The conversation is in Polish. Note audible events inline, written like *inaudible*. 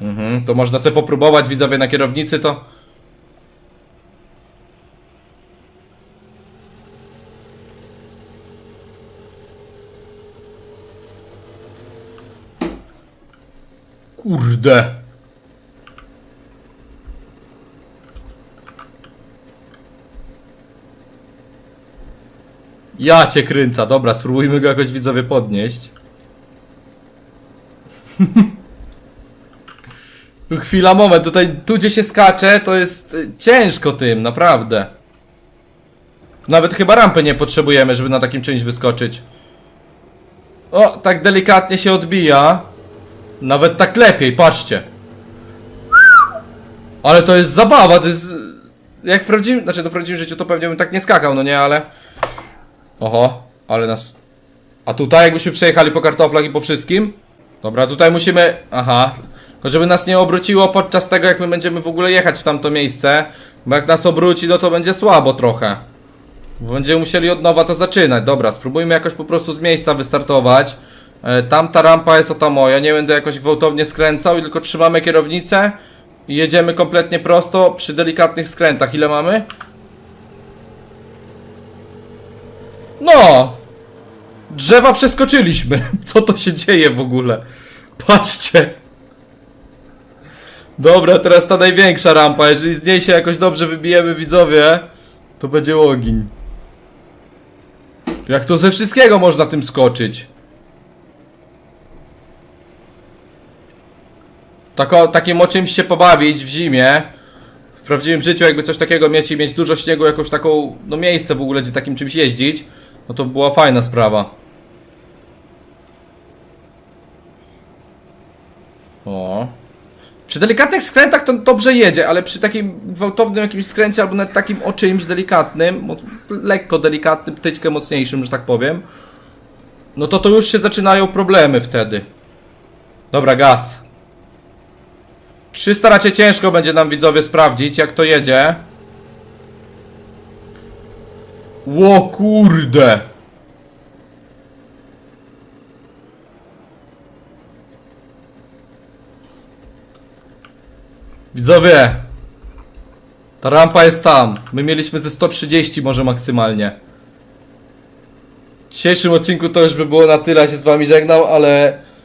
Mhm, to można sobie popróbować, widzowie na kierownicy to... Kurde. Ja cię kręca, dobra, spróbujmy go jakoś widzowie podnieść. *laughs* Chwila, moment, tutaj, tu gdzie się skacze, to jest y, ciężko tym, naprawdę. Nawet chyba rampy nie potrzebujemy, żeby na takim czymś wyskoczyć. O, tak delikatnie się odbija. Nawet tak lepiej, patrzcie. Ale to jest zabawa, to jest... Jak w prawdziwym, znaczy to w prawdziwym życiu to pewnie bym tak nie skakał, no nie, ale... Oho, ale nas... A tutaj jakbyśmy przejechali po kartoflach i po wszystkim? Dobra, tutaj musimy... Aha. Tylko żeby nas nie obróciło podczas tego, jak my będziemy w ogóle jechać w tamto miejsce. Bo jak nas obróci, no to będzie słabo trochę. Bo będziemy musieli od nowa to zaczynać. Dobra, spróbujmy jakoś po prostu z miejsca wystartować. E, tamta rampa jest oto moja. Nie będę jakoś gwałtownie skręcał, tylko trzymamy kierownicę. I jedziemy kompletnie prosto przy delikatnych skrętach. Ile mamy? No! Drzewa przeskoczyliśmy. *laughs* Co to się dzieje w ogóle? Patrzcie. Dobra, teraz ta największa rampa. Jeżeli z niej się jakoś dobrze wybijemy, widzowie, to będzie ogień. Jak to ze wszystkiego można tym skoczyć? Tako, takim o czymś się pobawić w zimie. W prawdziwym życiu jakby coś takiego mieć i mieć dużo śniegu, jakąś taką, no miejsce w ogóle, gdzie takim czymś jeździć, no to była fajna sprawa. O. Przy delikatnych skrętach to dobrze jedzie, ale przy takim gwałtownym jakimś skręcie albo nawet takim o czymś delikatnym, lekko delikatnym, tyczkę mocniejszym, że tak powiem, no to to już się zaczynają problemy wtedy. Dobra, gaz. 300 raczej ciężko będzie nam widzowie sprawdzić, jak to jedzie. Ło kurde! Widzowie! Ta rampa jest tam. My mieliśmy ze 130 może maksymalnie. W dzisiejszym odcinku to już by było na tyle, ja się z wami żegnał, ale